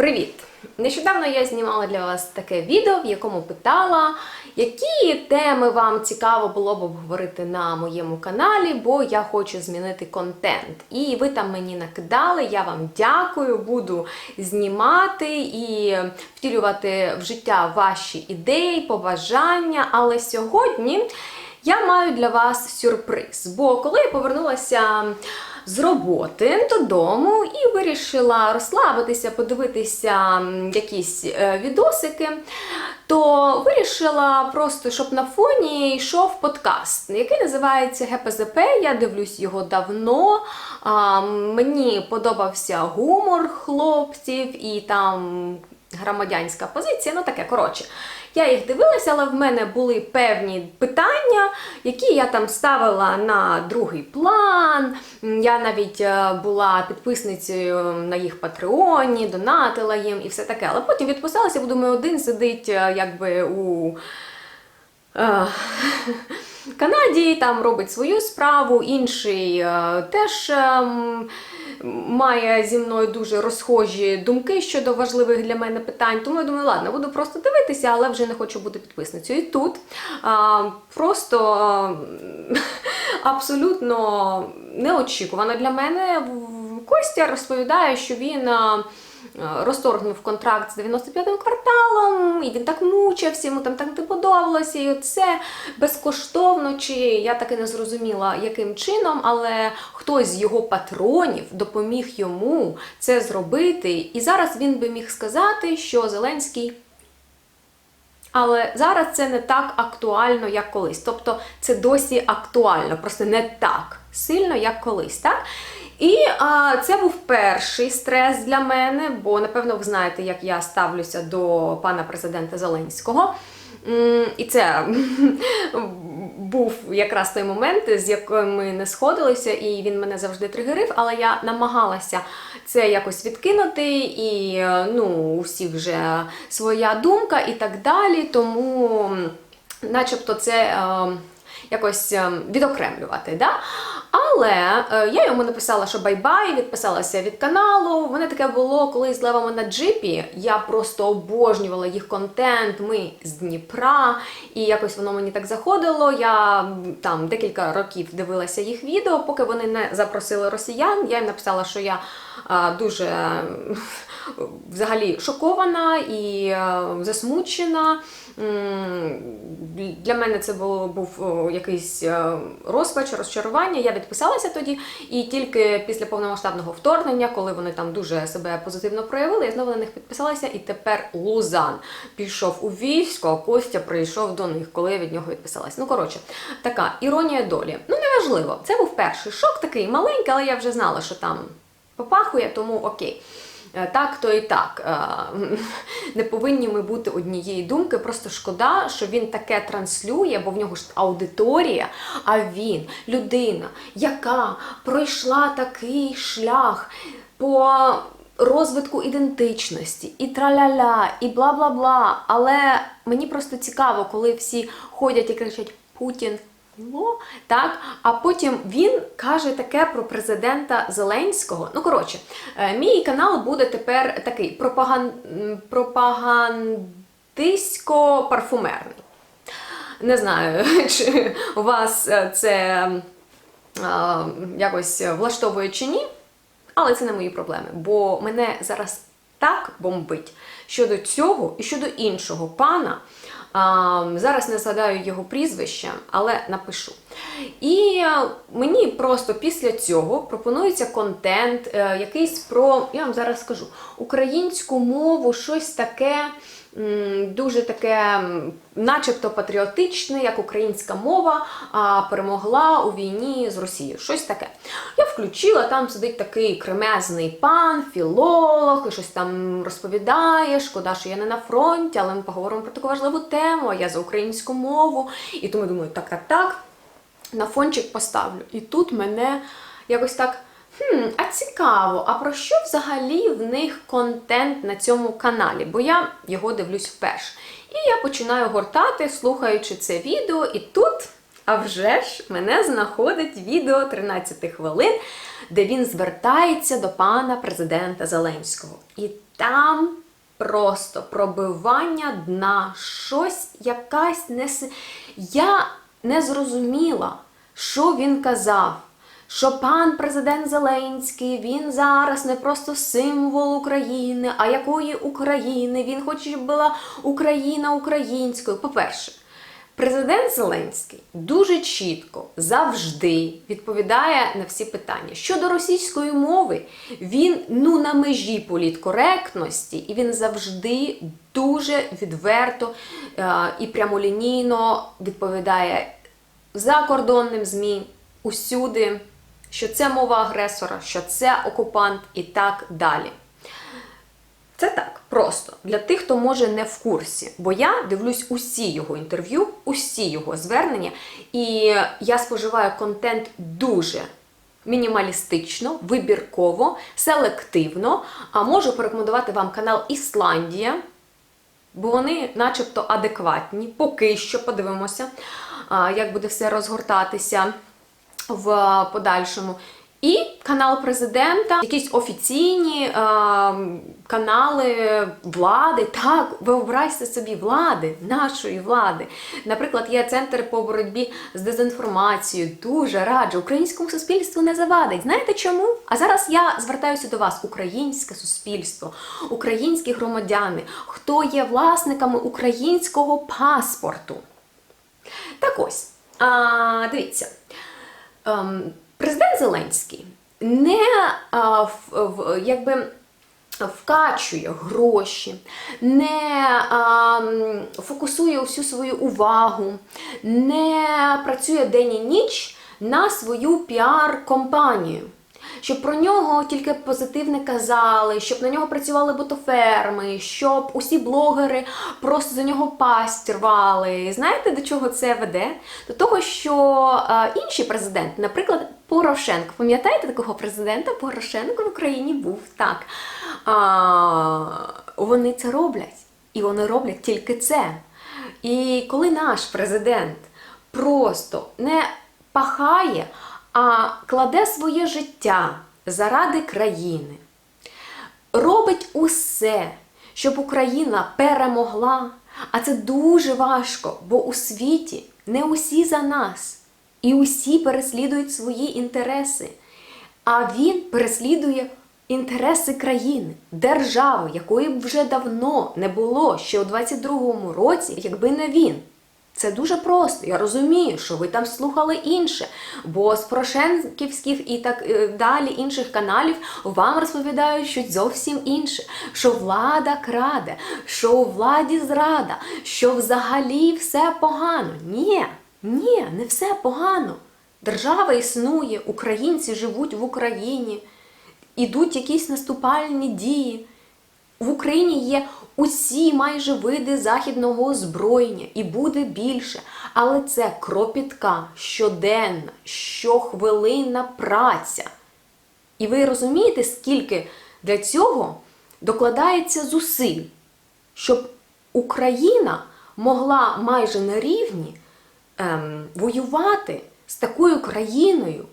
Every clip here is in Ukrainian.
Привіт! Нещодавно я знімала для вас таке відео, в якому питала, які теми вам цікаво було б обговорити на моєму каналі, бо я хочу змінити контент. І ви там мені накидали, я вам дякую, буду знімати і втілювати в життя ваші ідеї, побажання. Але сьогодні я маю для вас сюрприз. Бо коли я повернулася з роботи додому і вирішила розслабитися, подивитися якісь е, відосики, то вирішила просто, щоб на фоні йшов подкаст, який називається ГПЗП. Я дивлюсь його давно. Мені подобався гумор хлопців і там громадянська позиція, ну таке коротше. Я їх дивилася, але в мене були певні питання, які я там ставила на другий план. Я навіть е, була підписницею на їх патреоні, донатила їм і все таке. Але потім відписалася, бо думаю, один сидить е, якби у. Е, Канаді там робить свою справу, інший е, теж ем, має зі мною дуже розхожі думки щодо важливих для мене питань. Тому я думаю, ладно, буду просто дивитися, але вже не хочу бути підписницею. І тут а, просто ем, абсолютно неочікувано для мене. Костя розповідає, що він. Е, Розторгнув контракт з 95-м кварталом, і він так мучився, йому там так не подобалося, і це безкоштовно, чи я так і не зрозуміла, яким чином, але хтось з його патронів допоміг йому це зробити. І зараз він би міг сказати, що Зеленський але зараз це не так актуально, як колись. Тобто це досі актуально, просто не так сильно, як колись. Так? І а, це був перший стрес для мене, бо напевно ви знаєте, як я ставлюся до пана президента Зеленського. І це був якраз той момент, з яким ми не сходилися, і він мене завжди тригерив, але я намагалася це якось відкинути, і ну, у всіх вже своя думка і так далі. Тому, начебто, це е, якось е, відокремлювати. Да? Але е, я йому написала, що бай-бай, відписалася від каналу. У мене таке було коли з левами на джипі. Я просто обожнювала їх контент. Ми з Дніпра, і якось воно мені так заходило. Я там декілька років дивилася їх відео, поки вони не запросили росіян. Я їм написала, що я е, дуже е, взагалі шокована і е, засмучена. Для мене це було, був якийсь е, розпач, розчарування. Я відписалася тоді, і тільки після повномасштабного вторгнення, коли вони там дуже себе позитивно проявили, я знову на них підписалася, і тепер Лузан пішов у військо, а Костя прийшов до них, коли я від нього відписалася. Ну, коротше, така іронія долі. Ну, неважливо. Це був перший шок, такий маленький, але я вже знала, що там попахує, тому окей. Е, Так, то і так. Е, Не повинні ми бути однієї думки. Просто шкода, що він таке транслює, бо в нього ж аудиторія, а він людина, яка пройшла такий шлях по розвитку ідентичності, і траля-ля, і бла-бла-бла. Але мені просто цікаво, коли всі ходять і кричать Путін. Ло, так, а потім він каже таке про президента Зеленського. Ну, коротше, е, мій канал буде тепер такий пропаган... пропагандистсько-парфумерний. Не знаю, чи у вас е, це е, якось влаштовує чи ні, але це не мої проблеми, бо мене зараз так бомбить щодо цього і щодо іншого пана. Зараз не згадаю його прізвище, але напишу. І е, мені просто після цього пропонується контент, е, якийсь про, я вам зараз скажу, українську мову, щось таке. Дуже таке, начебто патріотичне, як українська мова перемогла у війні з Росією. Щось таке. Я включила, там сидить такий кремезний пан, філолог, і щось там розповідає. Шкода, що я не на фронті, але ми поговоримо про таку важливу тему. а Я за українську мову. І тому думаю, так, так, так, на фончик поставлю. І тут мене якось так. Хм, а цікаво, а про що взагалі в них контент на цьому каналі? Бо я його дивлюсь вперше. І я починаю гортати, слухаючи це відео, і тут А вже ж мене знаходить відео 13 хвилин, де він звертається до пана президента Зеленського. І там просто пробивання дна, щось якась не Я не зрозуміла, що він казав. Що пан президент Зеленський він зараз не просто символ України, а якої України він хоче, щоб була Україна українською. По-перше, Президент Зеленський дуже чітко завжди відповідає на всі питання. Щодо російської мови, він ну на межі політкоректності, і він завжди дуже відверто е, і прямолінійно відповідає закордонним ЗМІ усюди, що це мова агресора, що це окупант і так далі. Це так, просто для тих, хто може не в курсі. Бо я дивлюсь усі його інтерв'ю, усі його звернення, і я споживаю контент дуже мінімалістично, вибірково, селективно. А можу порекомендувати вам канал Ісландія, бо вони начебто адекватні. Поки що подивимося, як буде все розгортатися в подальшому. І канал президента, якісь офіційні е, канали влади. Так, виобразьте собі влади, нашої влади. Наприклад, є центр по боротьбі з дезінформацією. Дуже раджу українському суспільству не завадить. Знаєте чому? А зараз я звертаюся до вас, українське суспільство, українські громадяни, хто є власниками українського паспорту. Так ось, а, дивіться. Ем, президент Зеленський не в, якби вкачує гроші, не а, фокусує всю свою увагу, не працює день і ніч на свою піар-компанію. Щоб про нього тільки позитивне казали, щоб на нього працювали ботоферми, щоб усі блогери просто за нього пасть рвали. Знаєте, до чого це веде? До того, що е, інші президенти, наприклад, Порошенко, пам'ятаєте такого президента? Порошенко в Україні був так. А, вони це роблять. І вони роблять тільки це. І коли наш президент просто не пахає, а кладе своє життя заради країни, робить усе, щоб Україна перемогла. А це дуже важко, бо у світі не усі за нас, і усі переслідують свої інтереси. А він переслідує інтереси країни, держави, якої б вже давно не було ще у 22-му році, якби не він. Це дуже просто. Я розумію, що ви там слухали інше, бо з Порошенківських і так е, далі інших каналів вам розповідають щось зовсім інше. Що влада краде, що у владі зрада, що взагалі все погано. Ні, ні, не все погано. Держава існує, українці живуть в Україні, ідуть якісь наступальні дії. В Україні є усі майже види західного озброєння і буде більше. Але це кропітка, щоденна, щохвилинна праця. І ви розумієте, скільки для цього докладається зусиль, щоб Україна могла майже на рівні ем, воювати з такою країною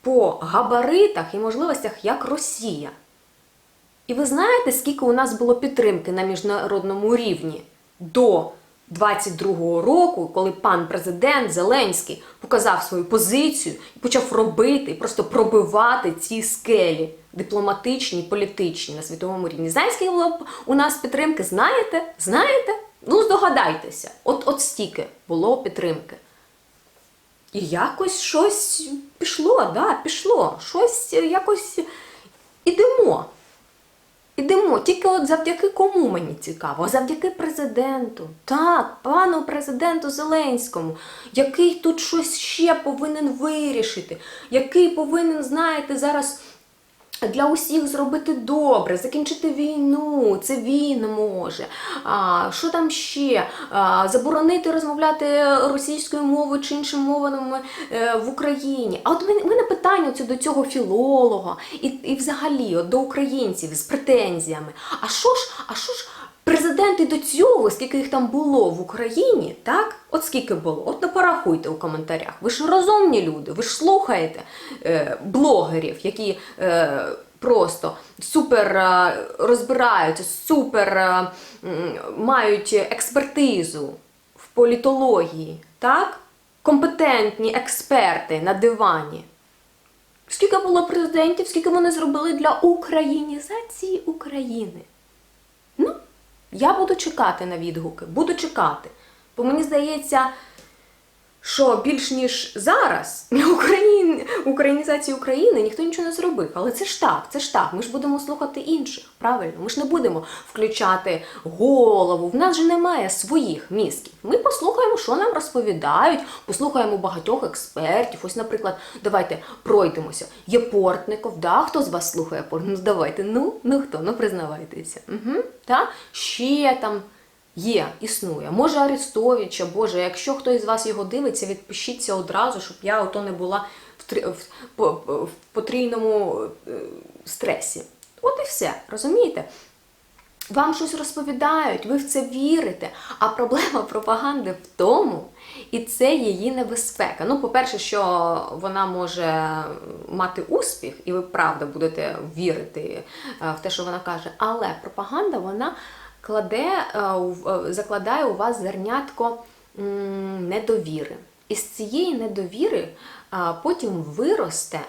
по габаритах і можливостях, як Росія. І ви знаєте, скільки у нас було підтримки на міжнародному рівні до 22-го року, коли пан президент Зеленський показав свою позицію і почав робити, просто пробивати ці скелі дипломатичні, політичні на світовому рівні. Знаєте, скільки було у нас підтримки? Знаєте? Знаєте? Ну, здогадайтеся. От, от стільки було підтримки. І якось щось пішло, да, пішло. Щось якось ідемо. Ідемо, тільки от завдяки кому мені цікаво? Завдяки президенту. Так, пану президенту Зеленському, який тут щось ще повинен вирішити, який повинен, знаєте, зараз для усіх зробити добре, закінчити війну, це він може. А, що там ще? А, заборонити розмовляти російською мовою чи іншими мовами е, в Україні. А от мене, питання до цього філолога і, і взагалі от, до українців з претензіями. А що ж, а що ж Президенти до цього, скільки їх там було в Україні, так? От скільки було? От не порахуйте у коментарях. Ви ж розумні люди, ви ж слухаєте е, блогерів, які е, просто супер е, розбираються, супер е, мають експертизу в політології, так? Компетентні експерти на дивані. Скільки було президентів, скільки вони зробили для українізації України? Ну, я буду чекати на відгуки, буду чекати. Бо мені здається, що більш ніж зараз для Україн... українізації України ніхто нічого не зробив. Але це ж так, це ж так. Ми ж будемо слухати інших. Правильно, ми ж не будемо включати голову. В нас же немає своїх мізків. Ми послухаємо, що нам розповідають, послухаємо багатьох експертів. Ось, наприклад, давайте пройдемося. Є Портников, да? хто з вас слухає Портников? Ну, давайте, ну, ну хто? Ну признавайтеся. Угу. Та? Ще там. Є, існує. Може Арестовича, Боже, якщо хтось з вас його дивиться, відпишіться одразу, щоб я ото не була в, в, по- в потрійному е, стресі. От і все, розумієте? Вам щось розповідають, ви в це вірите. А проблема пропаганди в тому, і це її небезпека. Ну, по-перше, що вона може мати успіх, і ви правда будете вірити е, в те, що вона каже. Але пропаганда вона кладе, е, е, закладає у вас зернятко недовіри. І з цієї недовіри потім виросте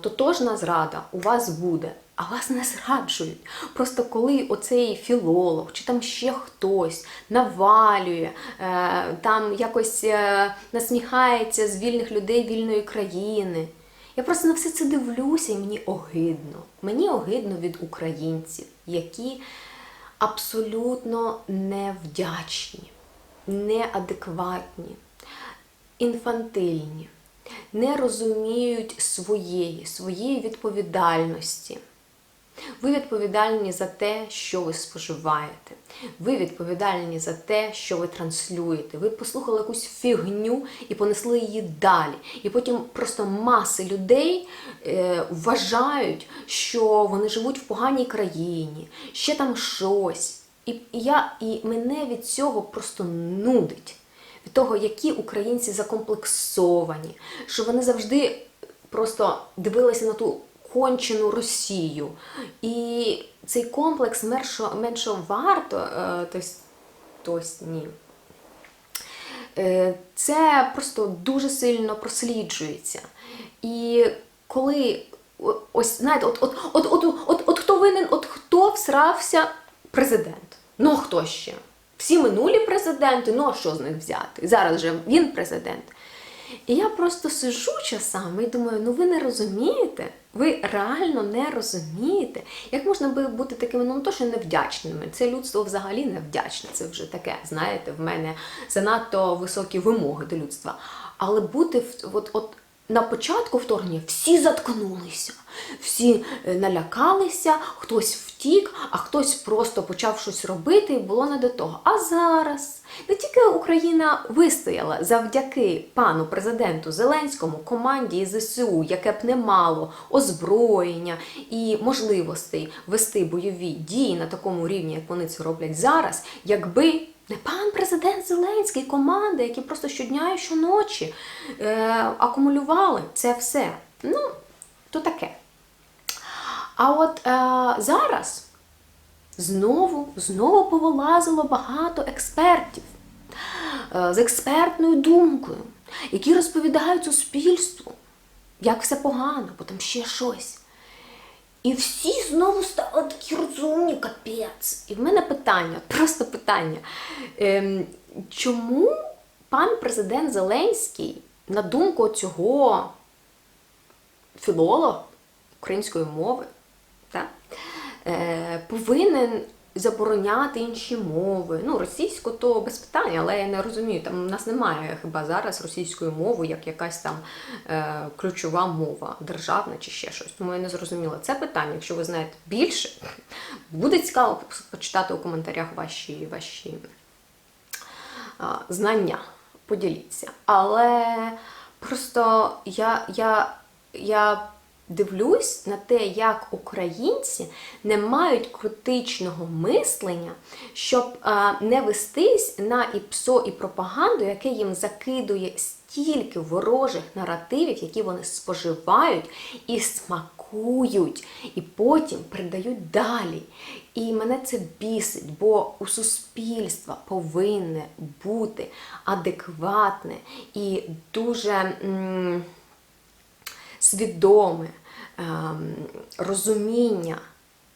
тотожна зрада у вас буде, а вас не зраджують. Просто коли оцей філолог чи там ще хтось навалює, е, там якось е, насміхається з вільних людей вільної країни. Я просто на все це дивлюся і мені огидно. Мені огидно від українців, які абсолютно невдячні, неадекватні, інфантильні, не розуміють своєї, своєї відповідальності. Ви відповідальні за те, що ви споживаєте. Ви відповідальні за те, що ви транслюєте. Ви послухали якусь фігню і понесли її далі. І потім просто маси людей е, вважають, що вони живуть в поганій країні, ще там щось. І, я, і мене від цього просто нудить. Від того, які українці закомплексовані, що вони завжди просто дивилися на ту кончену Росію. І цей комплекс меншо, меншо варто, тобто, ні. Е, Це просто дуже сильно просліджується. І коли ось знаєте, от, от, от, от, от, от хто винен, от хто всрався президент? Ну хто ще? Всі минулі президенти, ну а що з них взяти? Зараз же він президент. І я просто сижу часами і думаю, ну ви не розумієте, ви реально не розумієте, як можна би бути такими, ну то, що невдячними. Це людство взагалі невдячне. Це вже таке, знаєте, в мене занадто високі вимоги до людства. Але бути в от, от на початку вторгнення всі заткнулися, всі е, налякалися, хтось втік, а хтось просто почав щось робити і було не до того. А зараз не тільки Україна вистояла завдяки пану президенту Зеленському, команді ЗСУ, яке б не мало озброєння і можливостей вести бойові дії на такому рівні, як вони це роблять зараз, якби не пан президент Зеленський, команда, які просто щодня і щоночі е, акумулювали це все. Ну, то таке. А от е, зараз знову, знову повилазило багато експертів е, з експертною думкою, які розповідають суспільству, як все погано, бо там ще щось. І всі знову стали такі розумні, капець. І в мене питання, просто питання. Ем, чому пан президент Зеленський, на думку цього філолога української мови, та, е, повинен забороняти інші мови. Ну, російську то без питань, але я не розумію, там у нас немає хіба зараз російської мови як якась там е, ключова мова, державна чи ще щось. Тому я не зрозуміла це питання. Якщо ви знаєте більше, буде цікаво почитати у коментарях ваші, ваші а, знання. Поділіться. Але просто я, я, я дивлюсь на те, як українці не мають критичного мислення, щоб е, не вестись на ІПСО і пропаганду, яке їм закидує стільки ворожих наративів, які вони споживають і смакують, і потім передають далі. І мене це бісить, бо у суспільства повинне бути адекватне і дуже. м, свідоме ем, розуміння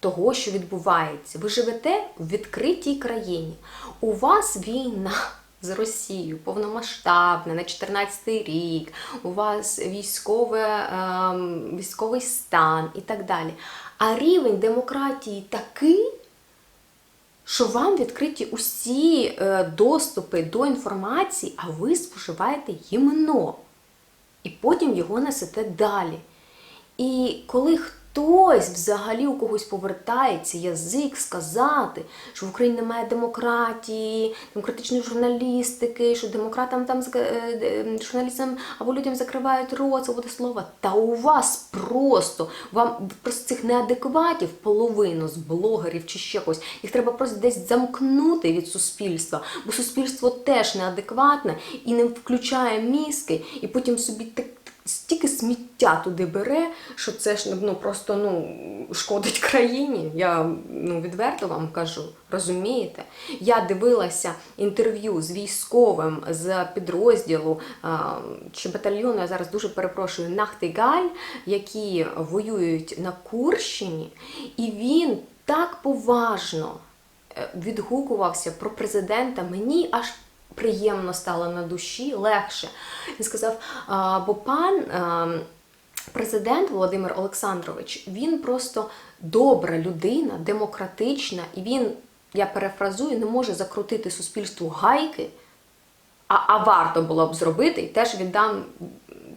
того, що відбувається. Ви живете в відкритій країні. У вас війна. З Росією повномасштабна на 14-й рік, у вас військове, ем, військовий стан і так далі. А рівень демократії такий, що вам відкриті усі е, доступи до інформації, а ви споживаєте гімно і потім його несете далі. І коли хтось взагалі у когось повертається язик сказати, що в Україні немає демократії, демократичної журналістики, що демократам там е, журналістам або людям закривають рот, свобода слова. Та у вас просто вам просто цих неадекватів половину з блогерів чи ще когось. Їх треба просто десь замкнути від суспільства, бо суспільство теж неадекватне і не включає мізки, і потім собі так стільки сміття туди бере, що це ж ну просто ну шкодить країні. Я ну відверто вам кажу, розумієте? Я дивилася інтерв'ю з військовим з підрозділу а, чи батальйону. Я зараз дуже перепрошую Нахтигаль, які воюють на Курщині, і він так поважно е, відгукувався про президента. Мені аж приємно стало на душі, легше. Він сказав, бо пан. Президент Володимир Олександрович, він просто добра людина, демократична, і він, я перефразую, не може закрутити суспільству гайки, а, а варто було б зробити, і теж віддам,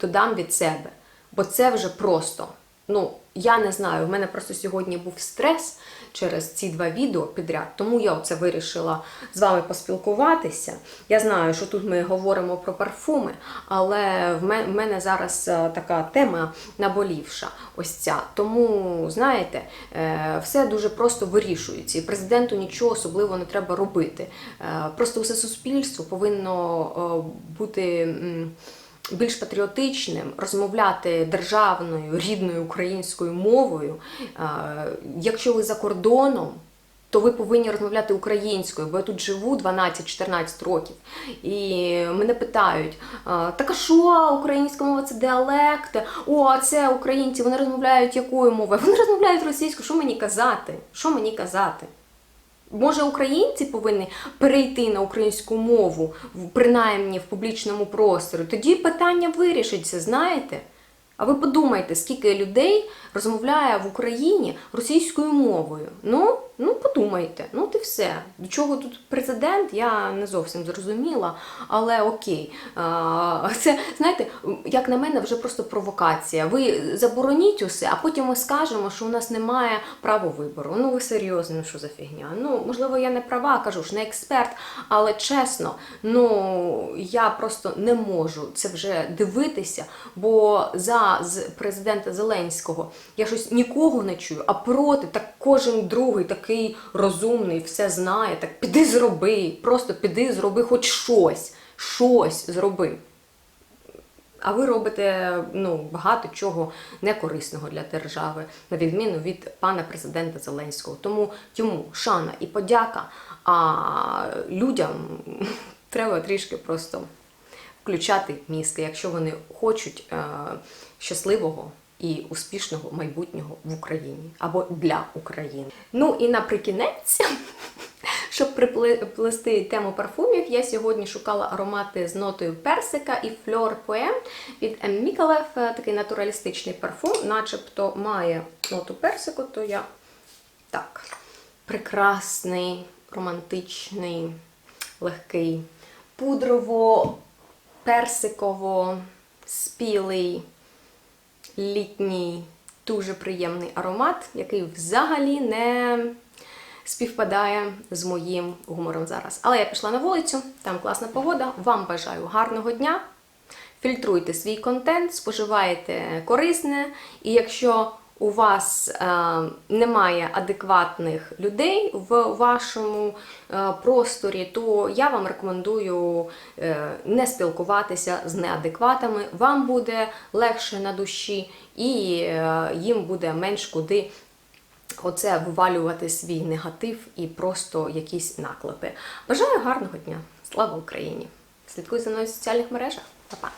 додам від себе. Бо це вже просто. Ну, я не знаю, в мене просто сьогодні був стрес через ці два відео підряд, тому я оце вирішила з вами поспілкуватися. Я знаю, що тут ми говоримо про парфуми, але в мене зараз е, така тема наболівша. Ось ця. Тому, знаєте, е, все дуже просто вирішується. І президенту нічого особливо не треба робити. Е, Просто усе суспільство повинно бути. Більш патріотичним, розмовляти державною рідною українською мовою. Е, Якщо ви за кордоном, то ви повинні розмовляти українською, бо я тут живу 12-14 років. І мене питають: «А, так а що, українська мова це діалект? О, а це українці, вони розмовляють якою мовою? Вони розмовляють російською. Що мені казати? Що мені казати? Може, українці повинні перейти на українську мову, принаймні в публічному просторі. Тоді питання вирішиться, знаєте? А ви подумайте, скільки людей розмовляє в Україні російською мовою. Ну, ну подумайте, ну і все. До чого тут президент, я не зовсім зрозуміла, але окей. Це, знаєте, як на мене, вже просто провокація. Ви забороніть усе, а потім ми скажемо, що у нас немає права вибору. Ну ви серйозно, ну що за фігня? Ну, можливо, я не права, кажу ж, не експерт, але чесно, ну я просто не можу це вже дивитися, бо за президента Зеленського я щось нікого не чую, а проти так кожен другий такий розумний, все знає. Так піди зроби, просто піди зроби хоч щось, щось зроби. А ви робите ну, багато чого некорисного для держави, на відміну від пана президента Зеленського. Тому йому шана і подяка, а людям треба трішки просто включати мізки, якщо вони хочуть е, щасливого і успішного майбутнього в Україні або для України. Ну і наприкінець. Щоб приплести тему парфумів, я сьогодні шукала аромати з нотою персика і фльор поем від М. Мікалев, е, такий натуралістичний парфум, начебто має ноту персику, то я так. Прекрасний, романтичний, легкий, пудрово-персиково, спілий, літній, дуже приємний аромат, який взагалі не співпадає з моїм гумором зараз. Але я пішла на вулицю, там класна погода. Вам бажаю гарного дня. фільтруйте свій контент, споживайте корисне, і якщо у вас е, немає адекватних людей в вашому е, просторі, то я вам рекомендую е, не спілкуватися з неадекватами. Вам буде легше на душі, і їм буде менш куди оце вивалювати свій негатив і просто якісь наклепи. Бажаю гарного дня! Слава Україні! Слідкуй за мною в соціальних мережах. Па-па!